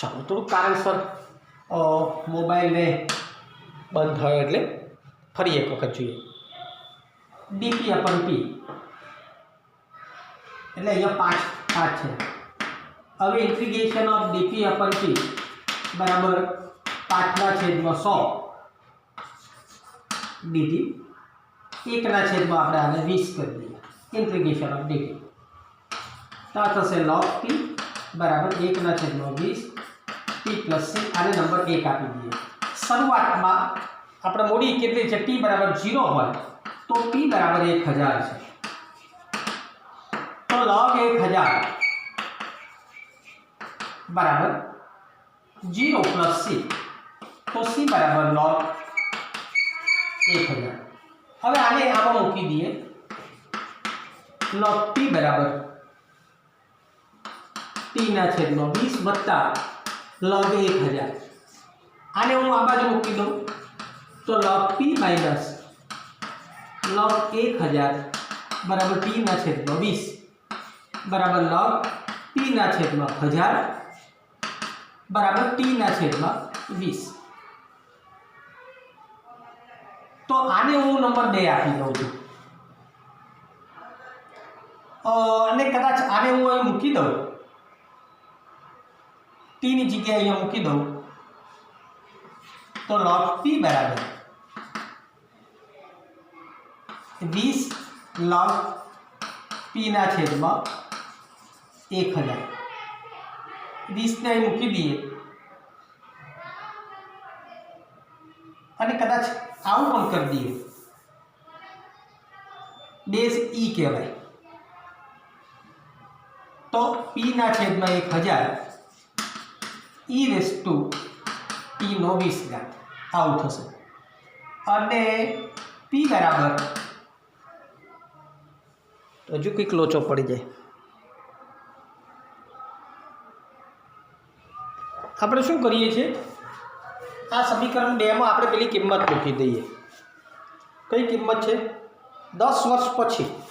ચાલો થોડુંક કારણસર મોબાઈલને બંધ થયો એટલે ફરી એક વખત જોઈએ. ડીપી અપન પી એટલે અહીંયા પાંચ પાંચ છે. હવે integration of DP upon P બરાબર પાંચના છેદમાં સો. ડીટી એકના છેદમાં આપણે આને વીસ કરી દઈએ. ઇન્ટિગ્રેશન ઓફ ડીટી તો થશે log પી બરાબર એકના છેદમાં વીસ. પ્લસ સી આને નંબર એક આપી દઈએ. શરૂઆતમાં આપણે મૂડી કેટલી છે? ટી બરાબર ઝીરો હોય તો પી બરાબર એક હજાર છે. તો log એક હજાર બરાબર જીરો પ્લસ સી તો સી બરાબર લોગ એક હજાર. હવે આને આમાં મૂકી દઈએ. લોગ ટી બરાબર ટીના છેદમાં વીસ વત્તા log એક હજાર આને હું આ બાજુ મૂકી દઉં. તો log પી માઇનસ log એક હજાર બરાબર પીના છેદમાં વીસ. બરાબર log પીના છેદમાં હજાર. બરાબર ટીના છેદમાં વીસ. તો આને હું નંબર બે આપી દઉં છું. અને કદાચ આને હું અહીં મૂકી દઉં. ટીની જગ્યાએ અહીંયા મૂકી દઉં તો log p બરાબર વીસ log p ના છેદમાં એક હજાર વીસને અહીં મૂકી દઈએ અને કદાચ આવું પણ કરી દઈએ બેઝ ઈ કહેવાય તો p ના છેદમાં એક હજાર ઈ રેસ ટુ ટીનો વીસ ઘાત આવું થશે. અને પી બરાબર. હજુ કંઈક લોચો પડી જાય. આપણે શું કરીએ છીએ? આ સમીકરણ બેમાં આપણે પેલી કિંમત મૂકી દઈએ. કઈ કિંમત છે? દસ વર્ષ પછી.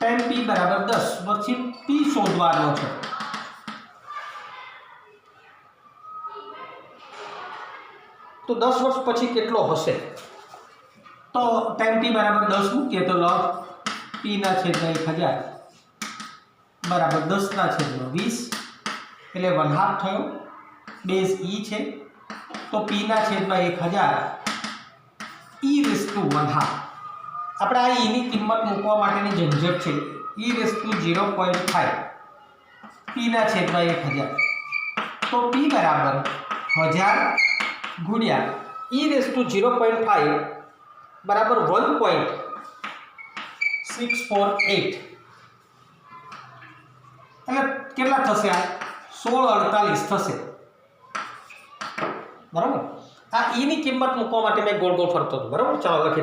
ટેન પી બરાબર દસ. પછી પી શોધવાનો છે. તો દસ વર્ષ પછી કેટલો હશે? તો ટેન પી બરાબર દસ મૂકીએ તો log પીના છેદમાં એક હજાર. બરાબર દસના છેદમાં વીસ, એટલે વન હાફ થયો. બેઝ ઈ છે. તો પીના છેદમાં એક હજાર. E raise to one half આપણે આ ઈની કિંમત મૂકવા માટેની ઝંઝટ છે E raise to zero point five પીના છેદમાં એક હજાર. તો પી બરાબર હજાર ગુણ્યા E raise to zero point five બરાબર one point six four eight એટલે કેટલા થશે આ? સોળ અડતાલીસ થશે. બરાબર? આ ઈની કિંમત મૂકવા માટે મેં ગોળ ગોળ ફરતો હતો. બરાબર? ચાલો લખી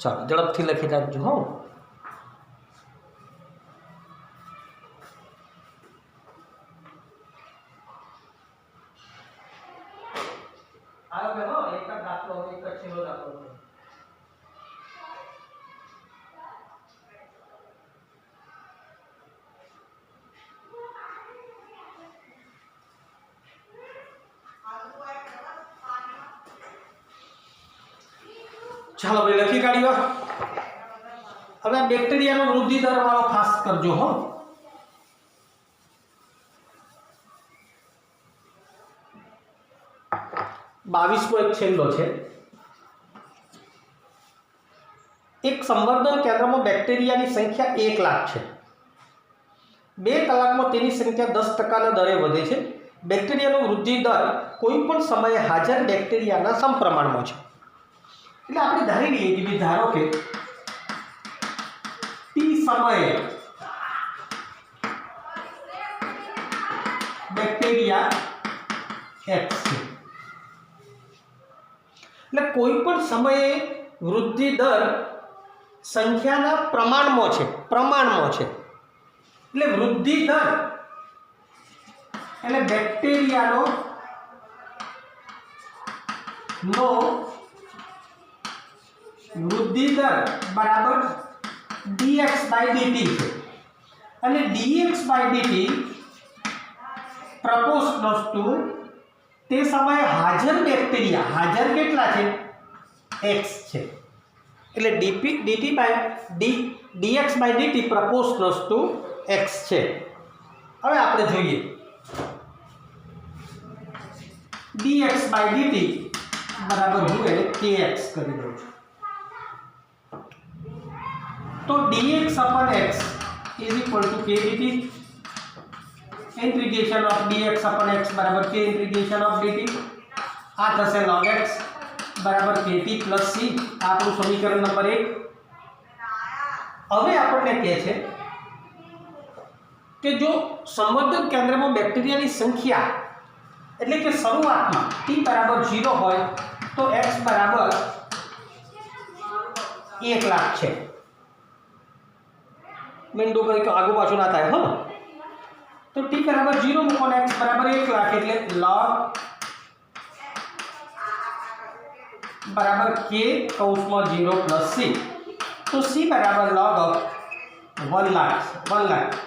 ચાલો ઝડપથી લખી નાખજો હો હાલો બેનો એક જ દાખલો એક જ છેલ્લો દાખલો છે. ચાલો ભાઈ, લખી કાઢ્યો હવે આ બેક્ટેરિયાનો વૃદ્ધિ દર વાળો ખાસ કરજો, હો. બાવીસમો એક છેલ્લો છે. એક સંવર્ધન કેન્દ્રમાં બેક્ટેરિયાની સંખ્યા એક લાખ છે. બે કલાકમાં તેની સંખ્યા દસ ટકાના દરે વધે છે. બેક્ટેરિયાનો વૃદ્ધિ દર કોઈ પણ સમયે હાજર બેક્ટેરિયાના સમપ્રમાણમાં છે. એટલે આપણે ધારી લઈએ કે ભાઈ ધારો કે ટી સમયે બેક્ટેરિયા એક્સ છે. એટલે કોઈ પણ સમયે વૃદ્ધિ દર સંખ્યાના પ્રમાણમાં છે પ્રમાણમાં છે. એટલે વૃદ્ધિ દર એટલે બેક્ટેરિયાનો નો વૃદ્ધિ દર બરાબર dx બાય dt અને dx by dt proportional to તે સમયે હાજર બેક્ટેરિયા, હાજર કેટલા છે? x છે. એટલે DP DT by D dx by dt proportional to X છે. હવે આપણે જોઈએ. dx બાય dt બરાબર હું એને kx કરી દઉં છું. તો dx upon x is equal to k dt. Integration of dx upon x બરાબર k integration of dt. આ થશે log x બરાબર kt plus c. આપણું સમીકરણ નંબર એક. હવે આપણને કહે છે કે જો સંવર્ધક કેન્દ્રમાં બેક્ટેરિયાની સંખ્યા એટલે કે શરૂઆતમાં t બરાબર 0 હોય તો x બરાબર 1 લાખ છે. મીંડું કંઈક આગુ પાછું ના થાય હો તો ટી બરાબર જીરો મૂકો ને એક્સ બરાબર એક લાખ એટલે log બરાબર કે કૌંસમાં જીરો પ્લસ સી તો સી બરાબર log of one lakh one lakh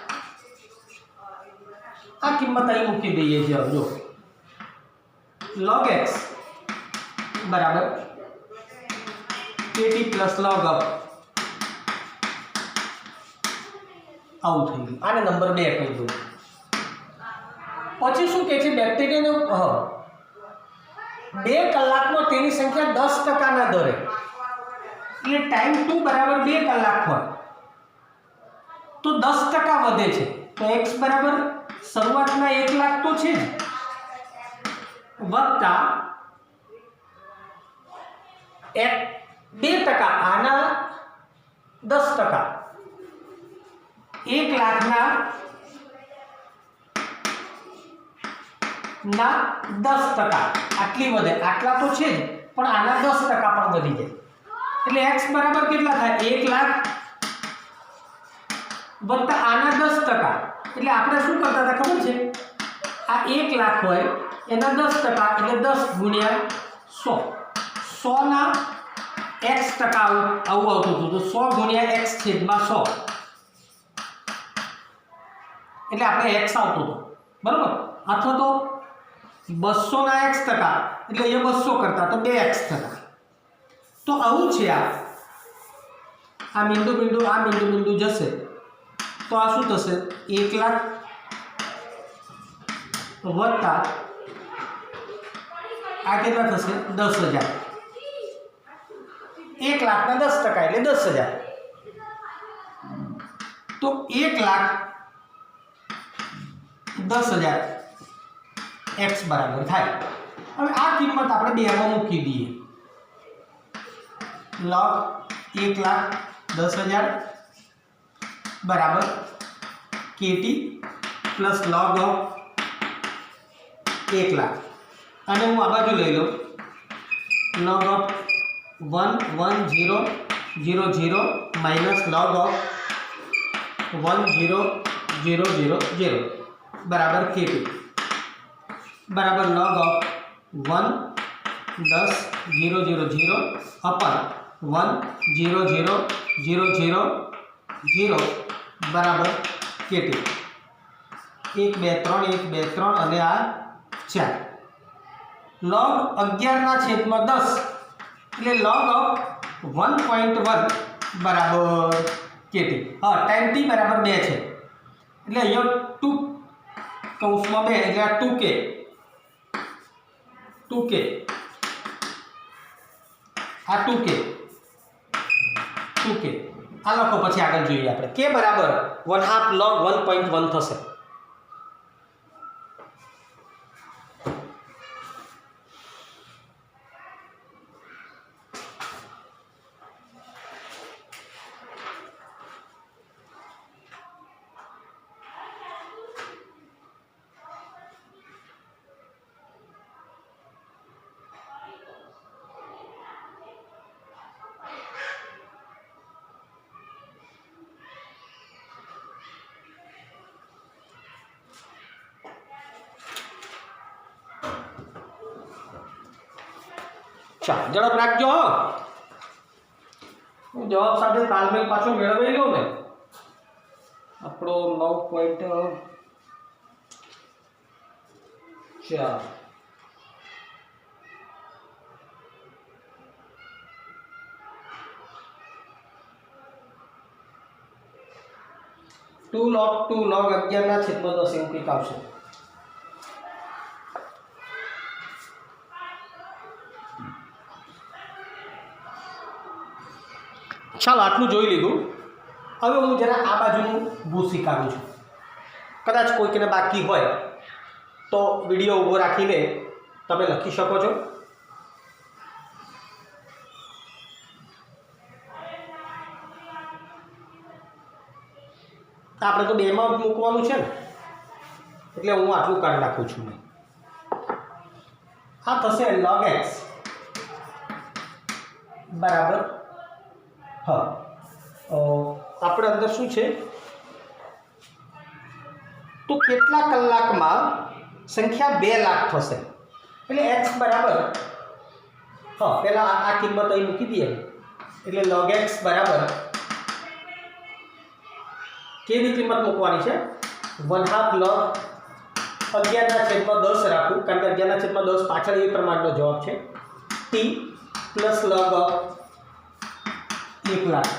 આ કિંમત અહીં મૂકી દઈએ છીએ હવે જો log x બરાબર કેટી પ્લસ log ઓફ આવું થઈ ગયું. આને નંબર બે કહી દઉં. પછી શું કહે છે બેક્ટેરિયાનો બે કલાકમાં તેની સંખ્યા દસ ટકાના દરે. એટલે ટાઈમ ટુ બરાબર બે કલાક હોય તો દસ ટકા વધે છે. તો એક્સ બરાબર શરૂઆતના એક લાખ તો છે જ. વત્તા એક, બે ટકા. આના દસ ટકા. એક લાખના ના દસ ટકા. આટલી વધે. આટલા તો છે જ, પણ આના દસ ટકા પણ વધી જાય. એટલે એક્સ બરાબર કેટલા થાય? એક લાખ વત્તા આના દસ ટકા. એટલે આપણે શું કરતા હતા ખબર છે? આ એક લાખ હોય, એના દસ ટકા, એટલે દસ ગુણ્યા સો. સોના એક્સ ટકા આવું આવું આવતું હતું. તો સો ગુણ્યા એક્સ છેદમાં સો. એટલે આપણે એક્સ આવતો હતો. બરાબર? અથવા તો બસોના એક્સ ટકા એટલે અહીંયા બસો કરતા. તો બે એક્સ ટકા તો આવું છે આ. આ બિંદુ બિંદુ, આ બિંદુ બિંદુ જશે. તો આ શું થશે? એક લાખ વત્તા આ કેટલા થશે? દસ હજાર. એક લાખના દસ ટકા, એટલે દસ હજાર. તો એક લાખ દસ હજાર એક્સ બરાબર થાય. હવે આ કિંમત આપણે બેમાં મૂકી દઈએ. log એક લાખ દસ હજાર બરાબર. કેટી પ્લસ log ઓફ એક લાખ. અને હું આ બાજુ લઈ લઉં. log of one one zero zero zero minus log of one zero zero zero zero. બરાબર કેટી બરાબર log ઓફ વન દસ zero zero zero upon one zero zero zero zero zero બરાબર કેટી એક બે ત્રણ એક બે ત્રણ અને આ ચાર log અગિયારના છેદમાં દસ એટલે log of one point one બરાબર કેટી હા ટાઈમ ટી બરાબર બે છે। એટલે અહીંયા ટુ કૌંસમાં બે એટલે આ ટુ કે. ટુ કે. આ ટુ કે. ટુ આ લખો પછી આગળ જોઈએ આપણે. કે બરાબર? One half log one point one થશે. ચાલો ઝડપ રાખજો હો હું જવાબ સાથે તાલમેલ પાછો મેળવી લો ને? આપણો નવ પોઈન્ટ ચાર ટુ લોગ ટુ લોગ અગિયારના છેદમાં દસ એવું કંઈક આવશે. ચાલો આટલું જોઈ લીધું. હવે હું જરા આ બાજુનું ભૂસી કાઢું છું. કદાચ કોઈકને બાકી હોય તો વીડિયો ઊભો રાખીને તમે લખી શકો છો. આપણે તો બેમાં મૂકવાનું છે ને. એટલે હું આટલું કાઢી નાખું છું આ થશે log એક્સ બરાબર. હા. આપણે અંદર શું છે? તો કેટલા કલાકમાં સંખ્યા બે લાખ થશે? એટલે એક્સ બરાબર, હા, પહેલાં આ કિંમત અહીં મૂકી દઈએ. એટલે લોગ એક્સ બરાબર કેવી કિંમત મૂકવાની છે? વન હાફ લોગ અગિયારના છેદમાં દસ રાખું કારણ કે અગિયારના છેદમાં દસ પાછળ એ પ્રમાણનો જવાબ છે. ટી પ્લસ લોગ એક લાખ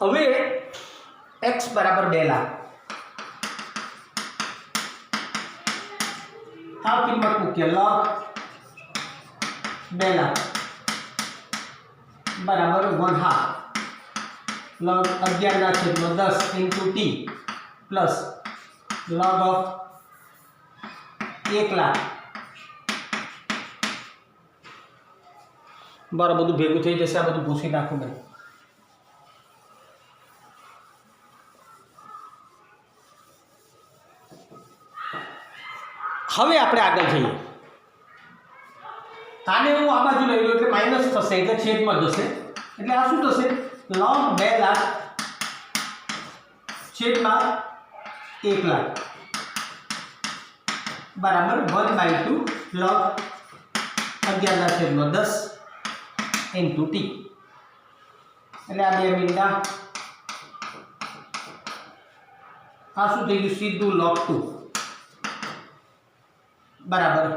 હવે એક્સ બરાબર બે લાખ. આ કિંમત મૂકીએ લોગ બે લાખ. બરાબર વન હાફ. લોગ અગિયારના છેદમાં દસ into T plus log of એક લાખ બરાબર બધું ભેગું થઈ જશે, આ બધું ભૂસી નાખું મેં. હવે આપણે આગળ જઈએ. આને હું આ બાજુ લઈ લઉં, એટલે માઇનસ થશે, એટલે છેદમાં જશે. એટલે આ શું થશે? લોંગ બે લાખ છેદમાં એક લાખ. બરાબર વન બાય ટુ લોગ અગિયારના છેદમાં દસ ઇન્ટુ ટી એટલે આ બે મીંડા. આ શું થઈ ગયું? સીધું લોગ ટુ બરાબર.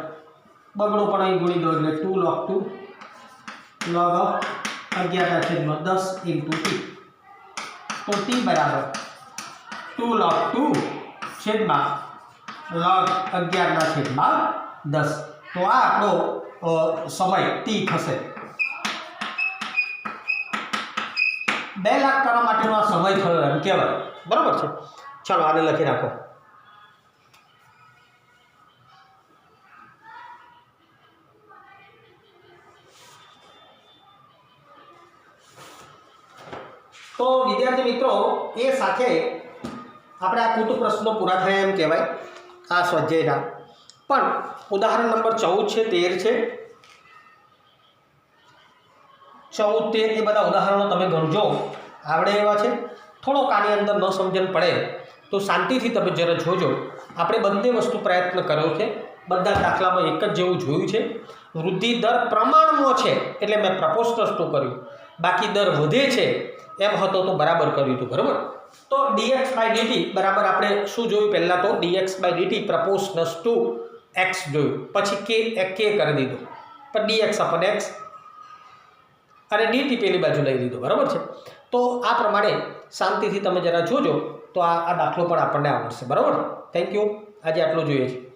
બગડો પણ અહીં ગુણી દો એટલે two log two log of અગિયારના છેદમાં દસ ઇન્ટુ ટી તો ટી બરાબર. ટુ લોગ ટુ છેદમાં લોગ અગિયારના છેદમાં દસ. તો આ આપણો સમય ટી થશે. બે લાખ કરવા માટેનો આ સમય થયો એમ કહેવાય. બરાબર છે? ચાલો આને લખી રાખો તો વિદ્યાર્થી મિત્રો, એ સાથે આપણે આ કુટુંબ પ્રશ્નો પૂરા થયા એમ કહેવાય. આ સ્વાધ્યાયના. પણ ઉદાહરણ નંબર ચૌદ છે, તેર છે. ચૌદ, તેર એ બધા ઉદાહરણો તમે ગણજો. આવડે એવા છે. થોડોક આની અંદર ન સમજણ પડે તો શાંતિથી તમે જરા જોજો. આપણે બંને વસ્તુ પ્રયત્ન કર્યો છે. બધા દાખલામાં એક જ જેવું જોયું છે. વૃદ્ધિ દર પ્રમાણમાં છે, એટલે મેં પ્રપોસ્ટસ રસ્તું કર્યું. બાકી દર વધે છે. એમ હતો તો બરાબર કર્યું હતું, બરાબર? તો dx બાય ડીટી બરાબર આપણે શું જોયું પહેલાં તો? dx by DT proportional to X જોયું. પછી કે કે કરી દીધું. પણ dx અપન એક્સ અને dt પેલી બાજુ લઈ લીધું. બરાબર છે? તો આ પ્રમાણે શાંતિથી તમે જરા જોજો, તો આ આ દાખલો પણ આપણને આવડશે. બરાબર? થેન્ક યુ આજે આટલું જોઈએ છે.